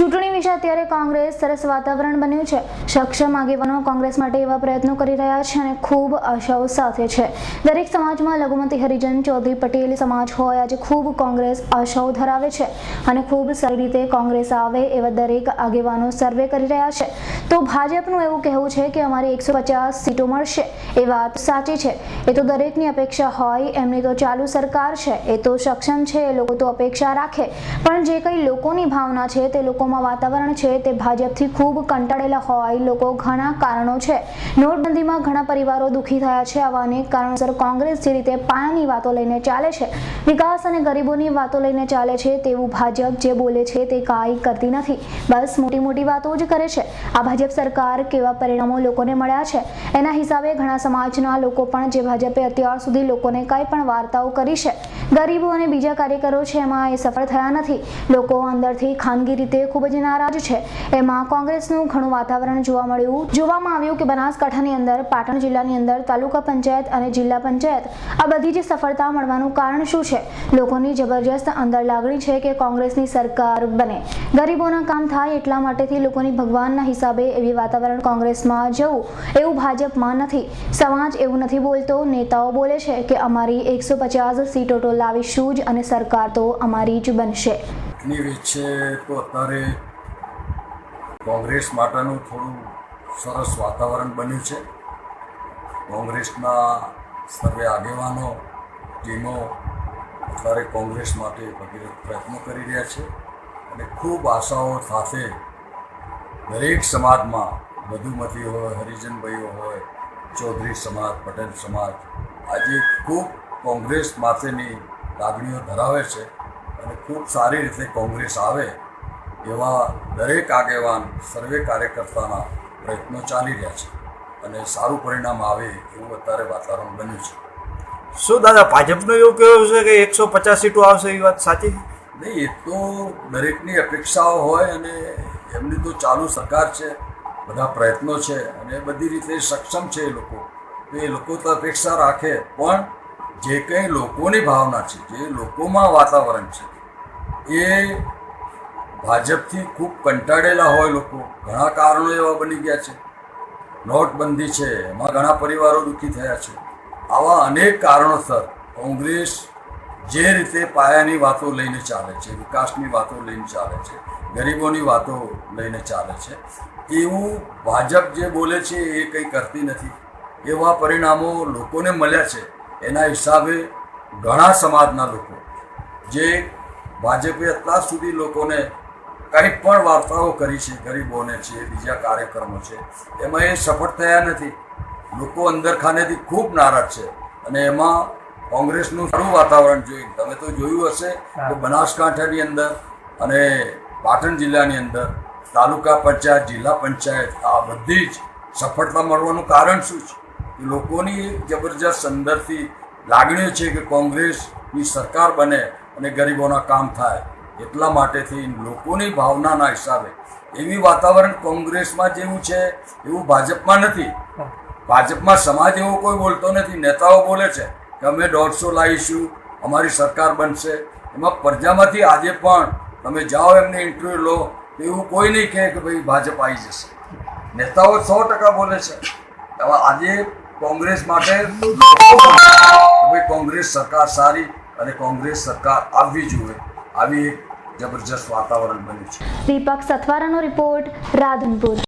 ચૂંટણી વિશે અત્યારે કોંગ્રેસ સરસ વાતાવરણ બન્યું છે. સક્ષમ આગેવાનો કોંગ્રેસ માટે એવા પ્રયત્નો કરી રહ્યા છે અને ખૂબ આશાઓ સાથે છે. દરેક સમાજમાં લઘુમતી હરિજન ચૌધરી પટેલ સમાજ હોય આજે ખૂબ કોંગ્રેસ આશાઓ ધરાવે છે અને ખૂબ સારી રીતે કોંગ્રેસ આવે એવા દરેક આગેવાનો સર્વે કરી રહ્યા છે. તો ભાજપનું એવું કહેવું છે કે અમારે એકસો પચાસ સીટો મળશે. એ વાત સાચી છે. એ તો દરેકની અપેક્ષા હોય, એમની તો ચાલુ સરકાર છે. એ તો સક્ષમ છે, એ લોકો તો અપેક્ષા રાખે. પણ જે કંઈ લોકોની ભાવના છે, તે લોકોમાં વાતાવરણ છે, તે ભાજપથી ખૂબ કંટાળેલા હોય, લોકો ઘણા કારણો છે. નોટબંધીમાં ઘણા પરિવારો દુઃખી થયા છે. આવા અનેક કારણોસર કોંગ્રેસ જે રીતે પાયાની વાતો લઈને ચાલે છે, વિકાસ અને ગરીબોની વાતો લઈને ચાલે છે, તેવું ભાજપ જે બોલે છે, તે કાંઈ કરતી નથી. બસ મોટી મોટી વાતો જ કરે છે. આ ભાજપ સરકાર કેવા પરિણામો લોકોને મળ્યા છે? એના હિસાબે ઘણા સમાજના લોકો પણ જે ભાજપે અત્યાર સુધી લોકોને કંઈ પણ વાર્તાઓ કરી છે. ગરીબો અને બીજા કાર્યકરો છે, એમાં એ સફળ થયા નથી. લોકો અંદરથી ખાનગી રીતે ખૂબ જ નારાજ છે. એમાં કોંગ્રેસનું ઘણું વાતાવરણ જોવા મળ્યું. જોવામાં આવ્યું કે બનાસકાંઠાની અંદર, પાટણ જિલ્લાની અંદર, તાલુકા પંચાયત અને જિલ્લા પંચાયત, આ બધી જ સફળતા મળવાનું કારણ શું છે? લોકોની જબરજસ્ત અંદર લાગણી છે કે કોંગ્રેસની સરકાર બને. ગરીબોના કામ થાય એટલા માટેથી લોકોની ભગવાનના હિસાબે એવી વાતાવરણ કોંગ્રેસમાં જવું, એવું ભાજપમાં નથી. સમાજ એવું નથી બોલતો. નેતાઓ બોલે છે કે અમારી એકસો પચાસ સીટો તો લાવીશું જ અને સરકાર તો અમારી જ બનશે. ચૂંટણી વિશે તો અત્યારે કોંગ્રેસ માટેનું થોડું સરસ વાતાવરણ બન્યું છે. કોંગ્રેસના સર્વે આગેવાનો, ટીમો અત્યારે કોંગ્રેસ માટે ભગીરથ પ્રયત્નો કરી રહ્યા છે અને ખૂબ આશાઓ સાથે દરેક સમાજમાં મધુમતી હોય, હરિજનભાઈઓ હોય, ચૌધરી સમાજ, પટેલ સમાજ, આજે ખૂબ કોંગ્રેસ માટેની લાગણીઓ ધરાવે છે અને ખૂબ સારી રીતે કોંગ્રેસ આવે એવા દરેક આગેવાન સર્વે કાર્યકર્તાના પ્રયત્નો ચાલી રહ્યા છે અને સારું પરિણામ આવે એવું અત્યારે વાતાવરણ બન્યું છે. શું દાદા ભાજપનું એવું કહેવું છે કે એકસો પચાસ સીટો આવશે એ વાત સાચી? નહીં એ તો દરેકની અપેક્ષાઓ હોય અને એમની તો ચાલુ સરકાર છે બધા પ્રયત્નો છે અને બધી રીતે સક્ષમ છે એ લોકો. તો એ લોકો તો અપેક્ષા રાખે પણ જે કંઈ લોકોની ભાવના છે, જે લોકોમાં વાતાવરણ છે, એ ભાજપથી ખૂબ કંટાળેલા હોય લોકો. ઘણા કારણો એવા બની ગયા છે. નોટબંધી છે, એમાં ઘણા પરિવારો દુઃખી થયા છે. આવા અનેક કારણોસર કોંગ્રેસ જે રીતે પાયાની વાતો લઈને ચાલે છે, વિકાસની વાતો લઈને ચાલે છે, ગરીબોની વાતો લઈને ચાલે છે, એવું ભાજપ જે બોલે છે એ કંઈ કરતી નથી. એવા પરિણામો લોકોને મળ્યા છે. એના હિસાબે ઘણા સમાજના લોકો જે ભાજપે અત્યાર સુધી લોકોને કંઈ પણ વાર્તાઓ કરી છે ગરીબોને છે બીજા કાર્યક્રમો છે એમાં એ સફળ થયા નથી. લોકો અંદર ખાનેથી ખૂબ નારાજ છે અને એમાં કોંગ્રેસનું સારું વાતાવરણ જોયું. તમે તો જોયું હશે કે બનાસકાંઠાની અંદર અને પાટણ જિલ્લાની અંદર તાલુકા પંચાયત જિલ્લા પંચાયત આ બધી જ સફળતા મળવાનું કારણ શું છે? લોકોની જબરજસ્ત અંદરથી લાગણી છે કે કોંગ્રેસની સરકાર બને અને ગરીબોના કામ થાય. એટલા માટેથી લોકોની ભાવનાના હિસાબે એવી વાતાવરણ કોંગ્રેસમાં જેવું છે એવું ભાજપમાં નથી. ભાજપમાં સમાજ એવો કોઈ બોલતો નથી. નેતાઓ બોલે છે કે અમે દોઢસો લાવીશું, અમારી સરકાર બનશે. એમાં પ્રજામાંથી આજે પણ તમે જાઓ એમને ઇન્ટરવ્યૂ લો, તો એવું કોઈ નહીં કહે કે ભાઈ ભાજપ આવી જશે. નેતાઓ સો ટકા બોલે છે. હવે આજે કોંગ્રેસ માટે ભાઈ કોંગ્રેસ સરકાર સારી અને કોંગ્રેસ સરકાર આવવી જોઈએ. આવી એક જબરજસ્ત વાતાવરણ બન્યું છે. દીપક સથવારાનો રિપોર્ટ, રાધનપુર.